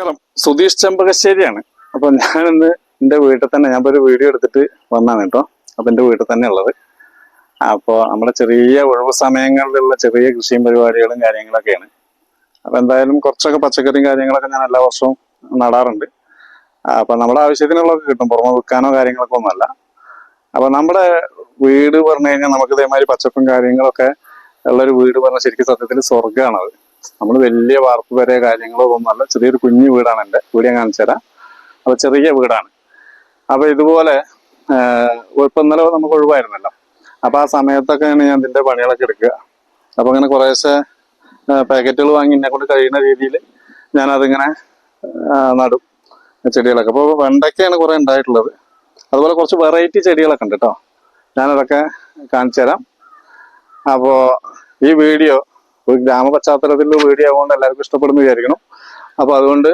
നമസ്കാരം. സുധീഷ് ചെമ്പകശ്ശേരിയാണ്. അപ്പൊ ഞാനിന്ന് എന്റെ വീട്ടിൽ തന്നെ ഞാൻ ഒരു വീഡിയോ എടുത്തിട്ട് വന്നാണ് കേട്ടോ. അപ്പൊ എന്റെ വീട്ടിൽ തന്നെ ഉള്ളത്. അപ്പൊ നമ്മുടെ ചെറിയ ഒഴിവ് സമയങ്ങളിലുള്ള ചെറിയ കൃഷിയും പരിപാടികളും കാര്യങ്ങളൊക്കെയാണ്. അപ്പൊ എന്തായാലും കുറച്ചൊക്കെ പച്ചക്കറിയും കാര്യങ്ങളൊക്കെ ഞാൻ എല്ലാ വർഷവും നടാറുണ്ട്. അപ്പൊ നമ്മുടെ ആവശ്യത്തിനുള്ളതൊക്കെ കിട്ടും. പുറമെ വിൽക്കാനോ കാര്യങ്ങളൊക്കെ ഒന്നുമല്ല. അപ്പൊ നമ്മുടെ വീട് പറഞ്ഞു കഴിഞ്ഞാൽ നമുക്ക് ഇതേമാതിരി പച്ചപ്പും കാര്യങ്ങളൊക്കെ ഉള്ള ഒരു വീട് പറഞ്ഞാൽ ശരിക്കും സത്യത്തിൽ സ്വർഗമാണത്. നമ്മൾ വലിയ വാർപ്പ് വരെ കാര്യങ്ങളോ ഒന്നുമല്ല. ചെറിയൊരു കുഞ്ഞു വീടാണ് എന്റെ. വീട് ഞാൻ കാണിച്ചു തരാം. അപ്പൊ ചെറിയ വീടാണ്. അപ്പൊ ഇതുപോലെ ഇപ്പൊ ഇന്നലെ നമുക്ക് ഒഴിവായിരുന്നല്ലോ. അപ്പൊ ആ സമയത്തൊക്കെയാണ് ഞാൻ ഇതിന്റെ പണികളൊക്കെ എടുക്കുക. അപ്പൊ അങ്ങനെ കുറേശ്ശെ പാക്കറ്റുകൾ വാങ്ങി എന്നെ കൊണ്ട് കഴിയുന്ന രീതിയിൽ ഞാൻ അതിങ്ങനെ നടും ചെടികളൊക്കെ. അപ്പോൾ വെണ്ടയ്ക്കാണ് കുറെ ഉണ്ടായിട്ടുള്ളത്. അതുപോലെ കുറച്ച് വെറൈറ്റി ചെടികളൊക്കെ ഉണ്ട് കേട്ടോ. ഞാനതൊക്കെ കാണിച്ചു തരാം. അപ്പോൾ ഈ വീഡിയോ ഒരു ഗ്രാമ പശ്ചാത്തലത്തിലുള്ള വീഡിയോ ആയതുകൊണ്ട് എല്ലാവർക്കും ഇഷ്ടപ്പെടുന്നു വിചാരിക്കണം അപ്പോൾ അതുകൊണ്ട്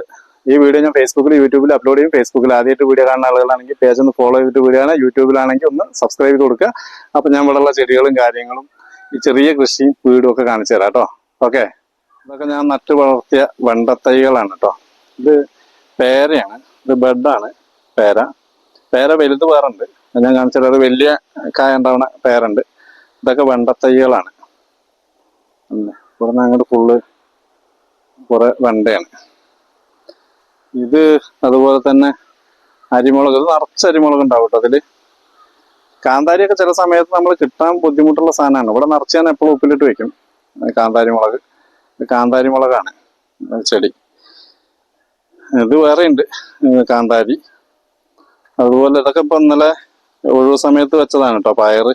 ഈ വീഡിയോ ഞാൻ ഫേസ്ബുക്കിൽ യൂട്യൂബിൽ അപ്ലോഡ് ചെയ്യും. ഫേസ്ബുക്കിൽ ആദ്യമായിട്ട് വീഡിയോ കാണുന്ന ആളുകളാണെങ്കിൽ പേജ് ഒന്ന് ഫോളോ ചെയ്തിട്ട് വീഡിയോ ആണ് യൂട്യൂബിലാണെങ്കിൽ ഒന്ന് സബ്സ്ക്രൈബ് ചെയ്ത് കൊടുക്കുക. അപ്പോൾ ഞാൻ ഇവിടെയുള്ള ചെടികളും കാര്യങ്ങളും ഈ ചെറിയ കൃഷിയും വീടും ഒക്കെ കാണിച്ചു തരാം കേട്ടോ. ഓക്കെ ഇതൊക്കെ ഞാൻ നട്ടു വളർത്തിയ വെണ്ടത്തൈകളാണ് കേട്ടോ. ഇത് പേരയാണ്. ഇത് ബെഡാണ്. പേര. പേര വലുത് വേറുണ്ട്. ഞാൻ കാണിച്ചത് അത് വലിയ കായ ഉണ്ടാവുന്ന പേരുണ്ട്. ഇതൊക്കെ വെണ്ടത്തൈകളാണ്. ഇവിടുന്ന് അങ്ങോട്ട് ഫുള്ള് കുറെ വെണ്ടയാണ്. ഇത് അതുപോലെ തന്നെ അരിമുളക് ഇത് നിറച്ച് അരിമുളക് ഉണ്ടാവും കേട്ടോ അതിൽ. കാന്താരിയൊക്കെ ചില സമയത്ത് നമ്മൾ കിട്ടാൻ ബുദ്ധിമുട്ടുള്ള സാധനമാണ്. ഇവിടെ നിറച്ച് ഞാൻ എപ്പോഴും ഉപ്പിലിട്ട് വെക്കും കാന്താരി മുളക്. കാന്താരി മുളകാണ് ചെടി. ഇത് വേറെ ഉണ്ട് കാന്താരി. അതുപോലെ ഇതൊക്കെ ഇപ്പൊ ഇന്നലെ ഒഴിവ് സമയത്ത് വെച്ചതാണ് കേട്ടോ പയർ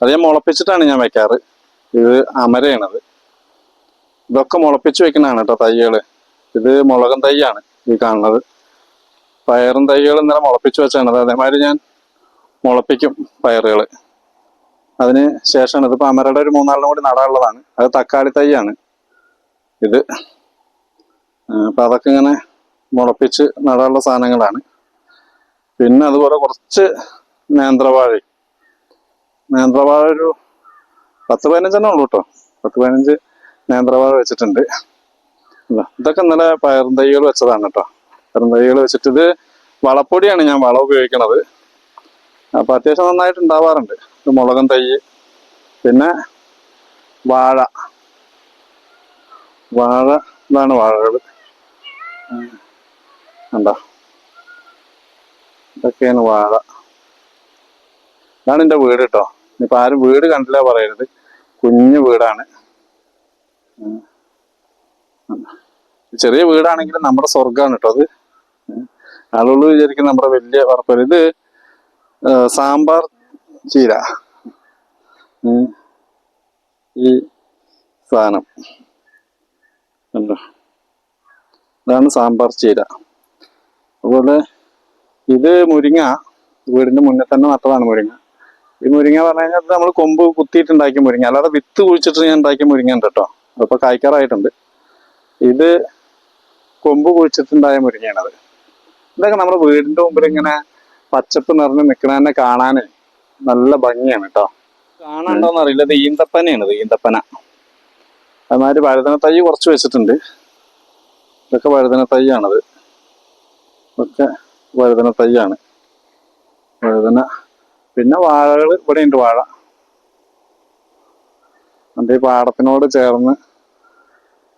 അത് ഞാൻ മുളപ്പിച്ചിട്ടാണ് ഞാൻ വെക്കാറ്. ഇത് അമരയാണത്. ഇതൊക്കെ മുളപ്പിച്ച് വെക്കുന്നതാണ് കേട്ടോ തൈകൾ. ഇത് മുളകും തൈയാണ് ഈ കാണുന്നത്. പയറും തൈകൾ ഇന്നലെ മുളപ്പിച്ച് വെച്ചാണ്. അത് അതേമാതിരി ഞാൻ മുളപ്പിക്കും പയറുകൾ അതിന് ശേഷമാണ് ഇതിപ്പോൾ അമരയുടെ ഒരു മൂന്നാളിനും കൂടി നടാനുള്ളതാണ്. അത് തക്കാളി തൈയാണ്. ഇത് അപ്പം അതൊക്കെ ഇങ്ങനെ മുളപ്പിച്ച് നടാനുള്ള സാധനങ്ങളാണ്. പിന്നെ അതുപോലെ കുറച്ച് നേന്ത്രവാഴ. നേന്ത്രവാഴ ഒരു പത്ത് പതിനഞ്ചെണ്ണം ഉള്ളൂ കേട്ടോ. പത്ത് പതിനഞ്ച് നേന്ത്രവാഴ വെച്ചിട്ടുണ്ട്. ഇതാ, ഇതൊക്കെ ഇന്നലെ പയറും തൈകൾ വെച്ചതാണ് കേട്ടോ പയറും തൈകൾ വെച്ചിട്ട് ഇത് വളപ്പൊടിയാണ് ഞാൻ വളം ഉപയോഗിക്കണത്. അപ്പൊ അത്യാവശ്യം നന്നായിട്ട് ഉണ്ടാവാറുണ്ട്. മുളകും തൈ പിന്നെ വാഴ. വാഴ ഇതാണ് വാഴകൾ. കണ്ടോ? ഇതൊക്കെയാണ് വാഴ. ഇതാണ് എന്റെ വീട് കേട്ടോ ഇനിയിപ്പോൾ ആരും വീട് കണ്ടില്ല പറയരുത്. കുഞ്ഞു വീടാണ്. ചെറിയ വീടാണെങ്കിലും നമ്മുടെ സ്വർഗമാണ് കേട്ടോ അത്. ആളുകൾ വിചാരിക്കും നമ്മുടെ വലിയ പറപ്പര ഇത് സാമ്പാർ ചീര. ഈ സാധനം. ഇതാണ് സാമ്പാർ ചീര. അതുപോലെ ഇത് മുരിങ്ങ. വീടിന്റെ മുന്നേ തന്നെ നട്ടതാണ് മുരിങ്ങ. ഈ മുരിങ്ങ പറഞ്ഞു കഴിഞ്ഞാൽ നമ്മൾ കൊമ്പ് കുത്തിയിട്ടുണ്ടാക്കിയ മുരിങ്ങ. അല്ലാതെ വിത്ത് കുഴിച്ചിട്ട് ഞാൻ ഉണ്ടാക്കിയ മുരിങ്ങ ഉണ്ട് കേട്ടോ. അതിപ്പോ കായ്ക്കാറായിട്ടുണ്ട്. ഇത് കൊമ്പ് കുഴിച്ചിട്ടുണ്ടായ മുരിങ്ങയാണത്. ഇതൊക്കെ നമ്മുടെ വീടിന്റെ മുമ്പിൽ ഇങ്ങനെ പച്ചപ്പ് നിറഞ്ഞ് നിൽക്കണ കാണാന് നല്ല ഭംഗിയാണ് കേട്ടോ കാണാണ്ടോന്ന് അറിയില്ല. ഇത് ഈന്തപ്പനയാണ് ഇത് ഈന്തപ്പന. അതുമാതിരി വഴുതന തൈ കുറച്ച് വെച്ചിട്ടുണ്ട്. ഇതൊക്കെ വഴുതന തൈയാണത്. ഇതൊക്കെ വഴുതന തൈയാണ്. വഴുതന. പിന്നെ വാഴകൾ ഇവിടെ ഉണ്ട് വാഴ. എന്റെ ഈ പാടത്തിനോട് ചേർന്ന്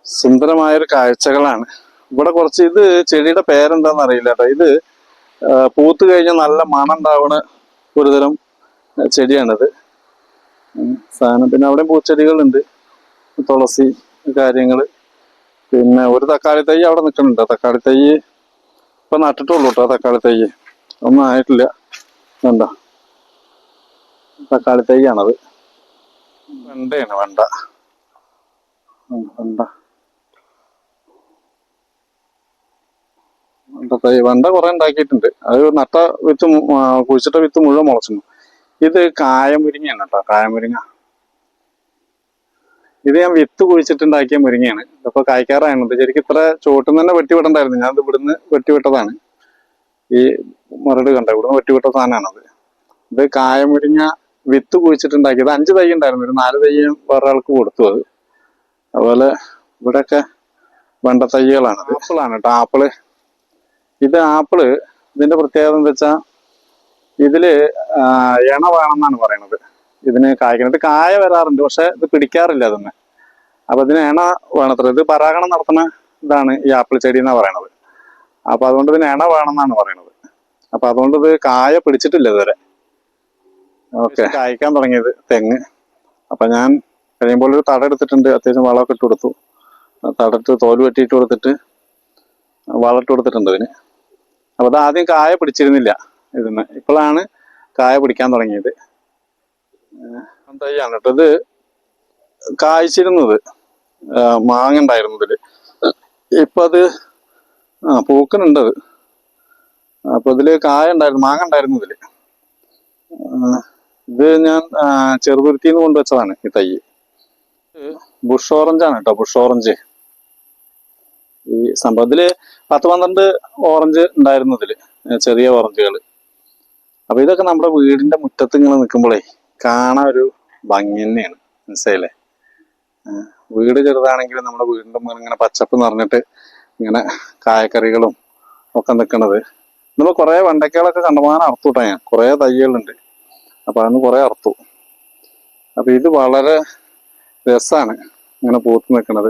സുന്ദരമായൊരു കാഴ്ചകളാണ്. ഇവിടെ കുറച്ച് ഇത് ചെടിയുടെ പേരെന്താന്ന് അറിയില്ല കേട്ടോ. ഇത് പൂത്ത് കഴിഞ്ഞാൽ നല്ല മണം ഉണ്ടാവുന്ന ഒരുതരം ചെടിയാണിത്. സാധനം. പിന്നെ അവിടെ പൂച്ചെടികളുണ്ട്. തുളസി കാര്യങ്ങൾ പിന്നെ ഒരു തക്കാളി തൈ അവിടെ നിൽക്കുന്നുണ്ട്. തക്കാളി തൈ ഇപ്പൊ നട്ടിട്ടുള്ളൂ കേട്ടോ തക്കാളി തൈ. ഒന്നും ആയിട്ടില്ല. കണ്ടോ? തക്കാളി തൈ തൈയാണത്. വെണ്ടയാണ് വെണ്ട. വെണ്ട. വെണ്ട തൈ വെണ്ട കുറെ ഉണ്ടാക്കിയിട്ടുണ്ട് അത് നട്ട വിത്ത് കുഴിച്ചിട്ട വിത്ത് മുഴുവൻ മുളച്ചു ഇത് കായമുരിങ്ങയാണ് കേട്ടോ കായമുരിങ്ങ ഇത് ഞാൻ വിത്ത് കുഴിച്ചിട്ടുണ്ടാക്കിയ മുരിങ്ങയാണ്. അപ്പൊ കായ്ക്കാറായിരുന്നു ശരിക്കും ഇത്ര ചോട്ടിൽ തന്നെ വെട്ടിവിടണ്ടായിരുന്നു. ഞാൻ ഇത് ഇവിടുന്ന് വെട്ടിവിട്ടതാണ്. ഈ മുരട് കണ്ട? ഇവിടുന്ന് വെട്ടിവിട്ട സാധനമാണത് ഇത് കായമുരിങ്ങ വിത്ത് കുഴിച്ചിട്ടുണ്ടാക്കിയത് അഞ്ച് തൈ ഉണ്ടായിരുന്നു. ഒരു നാല് തൈയും വേറൊരാൾക്ക് കൊടുത്തു അത്. അതുപോലെ ഇവിടെയൊക്കെ വെണ്ടത്തയ്യകളാണ് ആപ്പിളാണ് കേട്ടോ. ആപ്പിൾ. ഇത് ആപ്പിൾ ഇതിന്റെ പ്രത്യേകത എന്താ വെച്ചാൽ ഇതിൽ ഇണ വേണമെന്നാണ് പറയണത്. ഇതിന് കായ്ക്കുന്നത് കായ വരാറുണ്ട് പക്ഷെ ഇത് പിടിക്കാറില്ല അതൊന്ന് അപ്പൊ ഇതിന് എണ വേണത്ര ഇത് പരാഗണം നടത്തുന്ന ഇതാണ് ഈ ആപ്പിൾ ചെടി എന്നാ പറയണത്. അപ്പൊ അതുകൊണ്ട് ഇതിന് എണ വേണമെന്നാണ് പറയണത്. അപ്പൊ അതുകൊണ്ട് ഇത് കായ പിടിച്ചിട്ടില്ല ഇതുവരെ. കായ്ക്കാൻ തുടങ്ങിയത് തെങ്ങ്. അപ്പൊ ഞാൻ കഴിയുമ്പോൾ ഒരു തട എടുത്തിട്ടുണ്ട്. അത്യാവശ്യം വളമൊക്കെ ഇട്ട് കൊടുത്തു. തടത്ത് തോൽ വെട്ടിയിട്ട് കൊടുത്തിട്ട് വളമിട്ട് കൊടുത്തിട്ടുണ്ട് അതിന്. അപ്പൊ അത് ആദ്യം കായ പിടിച്ചിരുന്നില്ല ഇതിന് ഇപ്പോഴാണ് കായ പിടിക്കാൻ തുടങ്ങിയത്. തൈയാണ് കേട്ടോ. ഇത് കായ്ച്ചിരുന്നത്. മാങ്ങ ഉണ്ടായിരുന്നതിൽ ഇപ്പൊ അത് ആ പൂക്കനുണ്ട് അത്. അപ്പൊ ഇതിൽ കായ ഉണ്ടായിരുന്നു മാങ്ങ ഉണ്ടായിരുന്നു ഇതിൽ. ആ, ഇത് ഞാൻ ചെറുതുരുത്തിന്ന് കൊണ്ടുവച്ചതാണ് ഈ തൈ. ബുഷ് ഓറഞ്ച് ആണ് കേട്ടോ ബുഷ് ഓറഞ്ച് ഈ സംഭവത്തിൽ പത്ത് പന്ത്രണ്ട് ഓറഞ്ച് ഉണ്ടായിരുന്നു ഇതിൽ ചെറിയ ഓറഞ്ചുകൾ അപ്പൊ ഇതൊക്കെ നമ്മുടെ വീടിന്റെ മുറ്റത്ത് ഇങ്ങനെ നിൽക്കുമ്പോഴേ കാണാൻ ഒരു ഭംഗി തന്നെയാണ്. മനസ്സിലായില്ലേ? വീട് ചെറുതാണെങ്കിലും നമ്മുടെ വീടിന്റെ മുകളിൽ ഇങ്ങനെ പച്ചപ്പ് നിറഞ്ഞിട്ട് ഇങ്ങനെ കായക്കറികളും ഒക്കെ നിൽക്കണത് നമ്മൾ കുറെ വെണ്ടയ്ക്കകളൊക്കെ കണ്ടമാനം അർത്ഥം കേട്ടോ ഞാൻ. കുറെ തയ്യലുണ്ട് അപ്പൊ അതിന് കുറെ അറുത്തു. അപ്പൊ ഇത് വളരെ രസമാണ് ഇങ്ങനെ പൂത്ത് നിൽക്കുന്നത്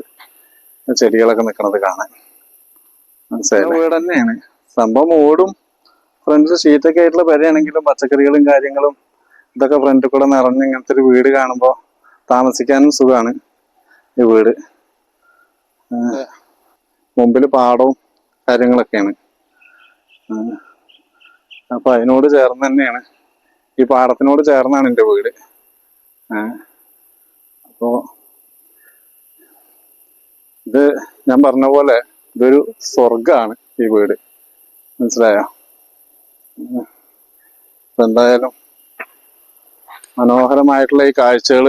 ചെടികളൊക്കെ നിൽക്കുന്നത് കാണാൻ. മനസ്സിലായി വീട് തന്നെയാണ്. സംഭവം ഓടും. ഫ്രണ്ട്സ് ഷീറ്റൊക്കെ ആയിട്ടുള്ള പെരയാണെങ്കിലും പച്ചക്കറികളും കാര്യങ്ങളും ഇതൊക്കെ ഫ്രണ്ടിൽ കൂടെ നിറഞ്ഞ് ഇങ്ങനത്തെ ഒരു വീട് കാണുമ്പോൾ താമസിക്കാനും സുഖമാണ് ഈ വീട്. മുമ്പിൽ പാടവും കാര്യങ്ങളൊക്കെയാണ്. അപ്പൊ അതിനോട് ചേർന്ന് തന്നെയാണ് ഈ പാടത്തിനോട് ചേർന്നാണ് എന്റെ വീട്. അപ്പോൾ അപ്പോ ഇത് ഞാൻ പറഞ്ഞ പോലെ ഇതൊരു സ്വർഗാണ് ഈ വീട്. മനസ്സിലായോ. എന്തായാലും മനോഹരമായിട്ടുള്ള ഈ കാഴ്ചകൾ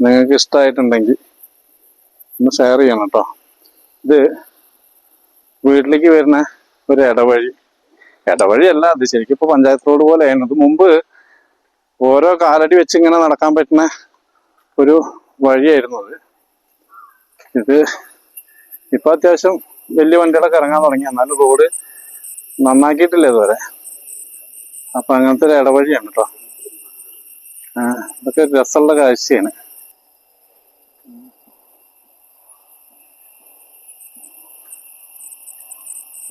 നിങ്ങൾക്ക് ഇഷ്ടമായിട്ടുണ്ടെങ്കിൽ ഒന്ന് ഷെയർ ചെയ്യണം കേട്ടോ ഇത് വീട്ടിലേക്ക് വരുന്ന ഒരു ഇടവഴി. ഇടവഴിയല്ല അത് ശരിക്കും ഇപ്പൊ പഞ്ചായത്ത് റോഡ് പോലെയാണ്. ഇത് മുമ്പ് ഓരോ കാലടി വെച്ച് ഇങ്ങനെ നടക്കാൻ പറ്റുന്ന ഒരു വഴിയായിരുന്നു അത്. ഇത് ഇപ്പൊ അത്യാവശ്യം വലിയ വണ്ടികളൊക്കെ ഇറങ്ങാൻ തുടങ്ങി. എന്നാലും റോഡ് നന്നാക്കിയിട്ടില്ല ഇതുവരെ. അപ്പൊ അങ്ങനത്തെ ഒരു ഇടവഴിയാണ് കേട്ടോ ഇതൊക്കെ രസമുള്ള കാഴ്ചയാണ്.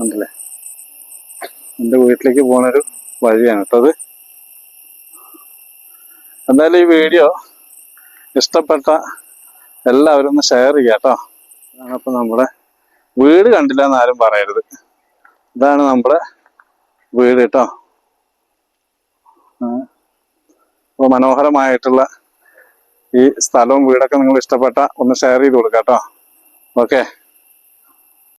ഉണ്ടല്ലേ? എന്റെ വീട്ടിലേക്ക് പോണൊരു വഴിയാണ് കേട്ടോ അത്. എന്തായാലും ഈ വീഡിയോ ഇഷ്ടപ്പെട്ട എല്ലാവരും ഒന്ന് ഷെയർ ചെയ്യുക കേട്ടോ. അതാണ് നമ്മുടെ വീട് കണ്ടില്ല എന്നാരും പറയരുത്. ഇതാണ് നമ്മുടെ വീട് കേട്ടോ. അപ്പോൾ മനോഹരമായിട്ടുള്ള ഈ സ്ഥലവും വീടൊക്കെ നിങ്ങൾ ഇഷ്ടപ്പെട്ട ഒന്ന് ഷെയർ ചെയ്ത് കൊടുക്കാം കേട്ടോ. ഓക്കെ